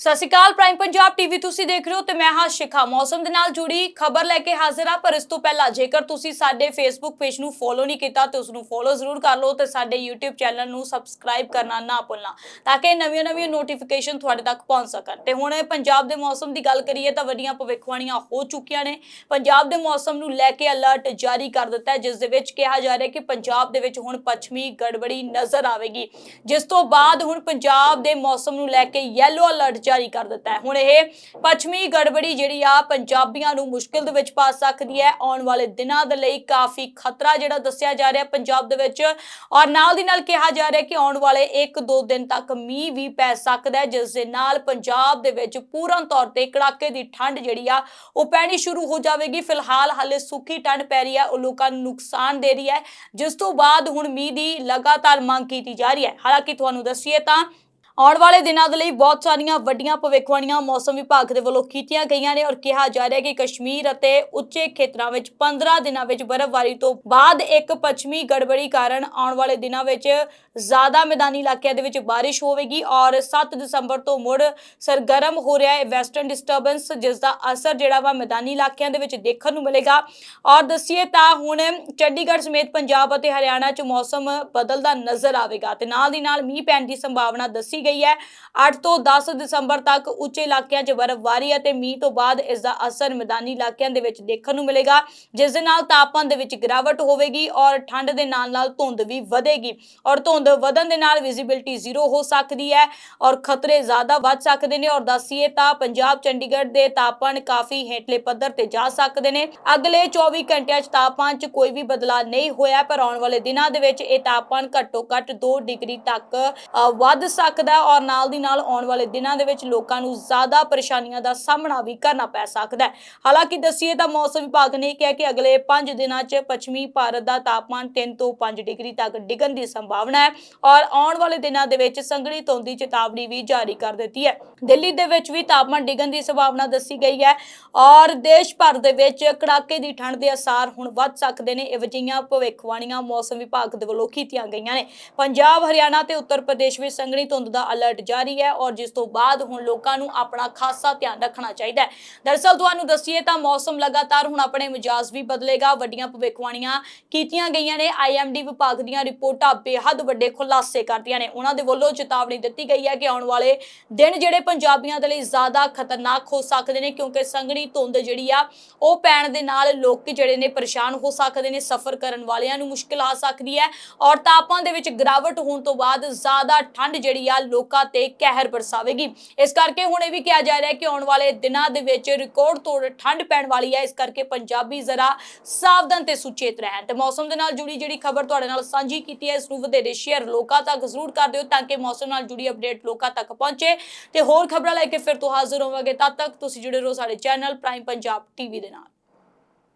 ਸਤਿ ਸ਼੍ਰੀ ਅਕਾਲ prime Punjab TV ਤੁਸੀਂ ਦੇਖ ਰਹੇ ਹੋ ਤੇ ਮੈਂ ਹਾਂ ਸ਼ਿਖਾ। ਮੌਸਮ ਦੇ ਨਾਲ ਜੁੜੀ ਖਬਰ ਲੈ ਕੇ ਹਾਜ਼ਰ ਹਾਂ, ਪਰ ਇਸ ਤੋਂ ਪਹਿਲਾਂ ਜੇਕਰ ਤੁਸੀਂ ਸਾਡੇ ਫੇਸਬੁੱਕ ਪੇਜ ਨੂੰ ਫੋਲੋ ਨਹੀਂ ਕੀਤਾ ਤੇ ਉਸ ਨੂੰ ਫੋਲੋ ਜ਼ਰੂਰ ਕਰ ਲਓ ਤੇ ਸਾਡੇ YouTube ਚੈਨਲ ਨੂੰ ਸਬਸਕ੍ਰਾਈਬ ਕਰਨਾ ਨਾ ਭੁੱਲਣਾ, ਤਾਂ ਕਿ ਨਵੀਆਂ-ਨਵੀਆਂ ਨੋਟੀਫਿਕੇਸ਼ਨ ਤੁਹਾਡੇ ਤੱਕ ਪਹੁੰਚ ਸਕਣ। ਤੇ ਹੁਣ ਪੰਜਾਬ ਦੇ ਮੌਸਮ ਦੀ ਗੱਲ ਕਰੀਏ ਤਾਂ ਵੱਡੀਆਂ ਭਵਿੱਖਬਾਣੀਆਂ ਹੋ ਚੁੱਕੀਆਂ ਨੇ। ਪੰਜਾਬ ਦੇ ਮੌਸਮ ਨੂੰ ਲੈ ਕੇ ਅਲਰਟ ਜਾਰੀ ਕਰ ਦਿੱਤਾ ਹੈ, ਜਿਸ ਦੇ ਵਿੱਚ ਕਿਹਾ ਜਾ ਰਿਹਾ ਕਿ ਪੰਜਾਬ ਦੇ ਵਿੱਚ ਹੁਣ ਪੱਛਮੀ ਗੜਬੜੀ ਨਜ਼ਰ ਆਵੇਗੀ। ਜਿਸ ਤੋਂ ਬਾਅਦ ਹੁਣ ਪੰਜਾਬ ਦੇ ਮੌਸਮ ਨੂੰ ਲੈ ਕੇ ਯੈਲੋ ਅਲਰਟ ਜਾਰੀ ਕਰ ਦਿੱਤਾ ਹੈ। ਹੁਣ ਇਹ ਪੱਛਮੀ ਗੜਬੜੀ ਜਿਹੜੀ ਆ ਪੰਜਾਬੀਆਂ ਨੂੰ ਮੁਸ਼ਕਿਲ ਦੇ ਵਿੱਚ ਪਾ ਸਕਦੀ ਹੈ। ਆਉਣ ਵਾਲੇ ਦਿਨਾਂ ਦੇ ਲਈ ਕਾਫੀ ਖਤਰਾ ਜਿਹੜਾ ਦੱਸਿਆ ਜਾ ਰਿਹਾ ਪੰਜਾਬ ਦੇ ਵਿੱਚ। ਔਰ ਨਾਲ ਦੀ ਨਾਲ ਕਿਹਾ ਜਾ ਰਿਹਾ ਕਿ ਆਉਣ ਵਾਲੇ 1-2 ਦਿਨ ਤੱਕ ਮੀਂਹ ਵੀ ਪੈ ਸਕਦਾ ਹੈ, ਜਿਸ ਦੇ ਨਾਲ ਪੰਜਾਬ ਦੇ ਵਿੱਚ ਪੂਰਨ ਤੌਰ ਤੇ ਕੜਾਕੇ ਦੀ ਠੰਡ ਜਿਹੜੀ ਆ ਉਹ ਪੈਣੀ ਸ਼ੁਰੂ ਹੋ ਜਾਵੇਗੀ। ਫਿਲਹਾਲ ਹਾਲੇ ਸੁੱਕੀ ਠੰਡ ਪੈ ਰਹੀ ਹੈ ਉਹ ਲੋਕਾਂ ਨੂੰ ਨੁਕਸਾਨ ਦੇ ਰਹੀ ਹੈ। ਜਿਸ ਤੋਂ ਬਾਅਦ ਹੁਣ ਮੀਂਹ ਦੀ ਲਗਾਤਾਰ ਮੰਗ ਕੀਤੀ ਜਾ ਰਹੀ ਹੈ। ਹਾਲਾਂਕਿ ਤੁਹਾਨੂੰ ਦੱਸੀਏ ਤਾਂ ਆਉਣ ਵਾਲੇ ਦਿਨਾਂ ਦੇ ਲਈ ਬਹੁਤ ਸਾਰੀਆਂ ਵੱਡੀਆਂ ਭਵਿੱਖਬਾਣੀਆਂ ਮੌਸਮ ਵਿਭਾਗ ਦੇ ਵੱਲੋਂ ਕੀਤੀਆਂ ਗਈਆਂ ਨੇ ਔਰ ਕਿਹਾ ਜਾ ਰਿਹਾ ਕਿ ਕਸ਼ਮੀਰ ਅਤੇ ਉੱਚੇ ਖੇਤਰਾਂ ਵਿੱਚ 15 ਦਿਨਾਂ ਵਿੱਚ ਬਰਫ਼ਬਾਰੀ ਤੋਂ ਬਾਅਦ ਇੱਕ ਪੱਛਮੀ ਗੜਬੜੀ ਕਾਰਨ ਆਉਣ ਵਾਲੇ ਦਿਨਾਂ ਵਿੱਚ ਜ਼ਿਆਦਾ ਮੈਦਾਨੀ ਇਲਾਕਿਆਂ ਦੇ ਵਿੱਚ ਬਾਰਿਸ਼ ਹੋਵੇਗੀ ਔਰ 7 ਦਸੰਬਰ ਤੋਂ ਮੁੜ ਸਰਗਰਮ ਹੋ ਰਿਹਾ ਹੈ ਵੈਸਟਰਨ ਡਿਸਟਰਬੈਂਸ ਜਿਸ ਦਾ ਅਸਰ ਜਿਹੜਾ ਵਾ ਮੈਦਾਨੀ ਇਲਾਕਿਆਂ ਦੇ ਵਿੱਚ ਦੇਖਣ ਨੂੰ ਮਿਲੇਗਾ। ਔਰ ਦਸੀਏ ਤਾਂ ਹੁਣ ਚੰਡੀਗੜ੍ਹ ਸਮੇਤ ਪੰਜਾਬ ਅਤੇ ਹਰਿਆਣਾ 'ਚ ਮੌਸਮ ਬਦਲਦਾ ਨਜ਼ਰ ਆਵੇਗਾ ਤੇ ਨਾਲ ਦੀ ਨਾਲ ਮੀਂਹ ਪੈਣ ਦੀ ਸੰਭਾਵਨਾ ਦੱਸੀ ਗਈ ਹੈ। 8 ਤੋਂ 10 ਦਸੰਬਰ ਤੱਕ ਉੱਚੇ ਇਲਾਕਿਆਂ 'ਚ ਬਰਫ਼ਬਾਰੀ ਅਤੇ ਮੀਂਹ ਤੋਂ ਬਾਅਦ ਇਸ ਦਾ ਅਸਰ ਮੈਦਾਨੀ ਇਲਾਕਿਆਂ ਦੇ ਵਿੱਚ ਦੇਖਣ ਨੂੰ ਮਿਲੇਗਾ। ਜਿਸ ਦੇ ਨਾਲ ਤਾਪਮਾਨ ਦੇ ਵਿੱਚ ਗਿਰਾਵਟ ਹੋਵੇਗੀ ਔਰ ਠੰਡ ਦੇ ਨਾਲ ਨਾਲ ਧੁੰਦ ਵੀ ਵਧੇਗੀ ਔਰ ਧੁੰਦ ਵਧਣ ਦੇ ਨਾਲ ਵਿਜ਼ਿਬਿਲਟੀ ਜ਼ੀਰੋ ਹੋ ਸਕਦੀ ਹੈ ਔਰ ਖਤਰੇ ਜ਼ਿਆਦਾ ਵੱਧ ਸਕਦੇ ਨੇ ਔਰ ਦੱਸੀਏ ਤਾਂ ਪੰਜਾਬ, ਚੰਡੀਗੜ੍ਹ ਦੇ ਤਾਪਮਾਨ ਕਾਫੀ ਹੇਠਲੇ ਪੱਧਰ ਤੇ ਜਾ ਸਕਦੇ ਨੇ। ਅਗਲੇ 24 ਘੰਟਿਆਂ 'ਚ ਤਾਪਮਾਨ 'ਚ ਕੋਈ ਵੀ ਬਦਲਾਅ ਨਹੀਂ ਹੋਇਆ ਪਰ ਆਉਣ ਵਾਲੇ ਦਿਨਾਂ ਦੇ ਵਿੱਚ ਇਹ ਤਾਪਮਾਨ ਘੱਟੋ ਘੱਟ 2 ਡਿਗਰੀ ਤੱਕ ਵੱਧ ਸਕਦਾ ਹੈ ਔਰ ਨਾਲ ਦੀ ਨਾਲ ਆਉਣ ਵਾਲੇ ਦਿਨਾਂ ਦੇ ਵਿੱਚ ਲੋਕਾਂ ਨੂੰ ਜ਼ਿਆਦਾ ਪਰੇਸ਼ਾਨੀਆਂ ਦਾ ਸਾਹਮਣਾ ਵੀ ਕਰਨਾ ਪੈ ਸਕਦਾ ਹੈ। ਹਾਲਾਂਕਿ ਦੱਸੀਏ ਤਾਂ ਮੌਸਮ ਵਿਭਾਗ ਨੇ ਕਿਹਾ ਕਿ ਅਗਲੇ 5 ਦਿਨਾਂ 'ਚ ਪੱਛਮੀ ਭਾਰਤ ਦਾ ਤਾਪਮਾਨ 3 ਤੋਂ 5 ਡਿਗਰੀ ਤੱਕ ਡਿੱਗਣ ਦੀ ਸੰਭਾਵਨਾ ਹੈ ਔਰ ਆਉਣ ਵਾਲੇ ਦਿਨਾਂ ਦੇ ਵਿੱਚ ਸੰਘਣੀ ਧੁੰਦ ਦੀ ਚੇਤਾਵਨੀ ਵੀ ਜਾਰੀ ਕਰ ਦਿੱਤੀ ਹੈ। ਦਿੱਲੀ ਦੇ ਵਿੱਚ ਵੀ ਤਾਪਮਾਨ ਡਿੱਗਣ ਦੀ ਸੰਭਾਵਨਾ ਦੱਸੀ ਗਈ ਹੈ ਔਰ ਦੇਸ਼ ਭਰ ਦੇ ਵਿੱਚ ਕੜਾਕੇ ਦੀ ਠੰਡ ਦੇ ਅਸਾਰ ਹੁਣ ਵੱਧ ਸਕਦੇ ਨੇ। ਇਹ ਵਜੀਆਂ ਭਵਿੱਖਬਾਣੀਆਂ ਮੌਸਮ ਵਿਭਾਗ ਦੇ ਵੱਲੋਂ ਕੀਤੀਆਂ ਗਈਆਂ ਨੇ। ਪੰਜਾਬ, ਹਰਿਆਣਾ ਤੇ ਉੱਤਰ ਪ੍ਰਦੇਸ਼ ਵਿੱਚ ਸੰਘਣੀ ਧੁੰਦ ਦਾ ਅਲਰਟ ਜਾਰੀ ਹੈ ਔਰ ਜਿਸ ਤੋਂ ਬਾਅਦ ਹੁਣ ਲੋਕਾਂ ਨੂੰ ਆਪਣਾ ਖਾਸਾ ਧਿਆਨ ਰੱਖਣਾ ਚਾਹੀਦਾ ਹੈ। ਦਰਅਸਲ ਤੁਹਾਨੂੰ ਦੱਸੀਏ ਤਾਂ ਮੌਸਮ ਲਗਾਤਾਰ ਹੁਣ ਆਪਣੇ ਮਿਜਾਜ਼ ਵੀ ਬਦਲੇਗਾ। ਵੱਡੀਆਂ ਭਵਿੱਖਬਾਣੀਆਂ ਕੀਤੀਆਂ ਗਈਆਂ ਨੇ। ਆਈਐਮਡੀ ਵਿਭਾਗ ਦੀਆਂ ਰਿਪੋਰਟਾਂ ਬੇਹੱਦ ਵੱਡੇ ਖੁਲਾਸੇ ਕਰਦੀਆਂ ਨੇ। ਉਹਨਾਂ ਦੇ ਵੱਲੋਂ ਚੇਤਾਵਨੀ ਦਿੱਤੀ ਗਈ ਹੈ ਕਿ ਆਉਣ ਵਾਲੇ ਦਿਨ ਜਿਹੜੇ ਪੰਜਾਬੀਆਂ ਦੇ ਲਈ ਜ਼ਿਆਦਾ ਖਤਰਨਾਕ ਹੋ ਸਕਦੇ ਨੇ ਕਿਉਂਕਿ ਸੰਘਣੀ ਧੁੰਦ ਜਿਹੜੀ ਆ, ਉਹ ਪੈਣ ਦੇ ਨਾਲ ਲੋਕ ਜਿਹੜੇ ਨੇ ਪਰੇਸ਼ਾਨ ਹੋ ਸਕਦੇ ਨੇ, ਸਫ਼ਰ ਕਰਨ ਵਾਲਿਆਂ ਨੂੰ ਮੁਸ਼ਕਿਲ ਆ ਸਕਦੀ ਹੈ ਔਰ ਤਾਪਮਾਨ ਦੇ ਵਿੱਚ ਗਿਰਾਵਟ ਹੋਣ ਤੋਂ ਬਾਅਦ ਜ਼ਿਆਦਾ ਠੰਡ ਜਿਹੜੀ ਆ ਲੋਕਾਂ ਤੇ ਕਹਿਰ ਬਰਸਾਵੇਗੀ ਇਸ ਕਰਕੇ ਹੁਣ ਇਹ ਵੀ ਕਿਹਾ ਜਾ ਰਿਹਾ ਹੈ ਕਿ ਆਉਣ ਵਾਲੇ ਦਿਨਾਂ ਦੇ ਵਿੱਚ ਰਿਕਾਰਡ ਤੋੜ ਠੰਡ ਪੈਣ ਵਾਲੀ ਹੈ। ਇਸ ਕਰਕੇ ਪੰਜਾਬੀ ਜ਼ਰਾ ਸਾਵਧਾਨ ਤੇ ਸੁਚੇਤ ਰਹਿਣ। ਤੇ ਮੌਸਮ ਦੇ ਨਾਲ ਜੁੜੀ ਜਿਹੜੀ ਖਬਰ ਤੁਹਾਡੇ ਨਾਲ ਸਾਂਝੀ ਕੀਤੀ ਹੈ, ਇਸ ਨੂੰ ਵਧੇਰੇ ਸ਼ੇਅਰ ਲੋਕਾਂ ਤੱਕ ਜ਼ਰੂਰ ਕਰ ਦਿਓ ਤਾਂ ਕਿ ਮੌਸਮ ਨਾਲ ਜੁੜੀ ਅਪਡੇਟ ਲੋਕਾਂ ਤੱਕ ਪਹੁੰਚੇ। ਤੇ ਹੋਰ ਖਬਰਾਂ ਲੈ ਕੇ ਫਿਰ ਤੋਂ ਹਾਜ਼ਰ ਹੋਵਾਂਗੇ। ਤਦ ਤੱਕ ਤੁਸੀਂ ਜੁੜੇ ਰਹੋ ਸਾਡੇ ਚੈਨਲ ਪ੍ਰਾਈਮ ਪੰਜਾਬ ਟੀਵੀ ਦੇ ਨਾਲ।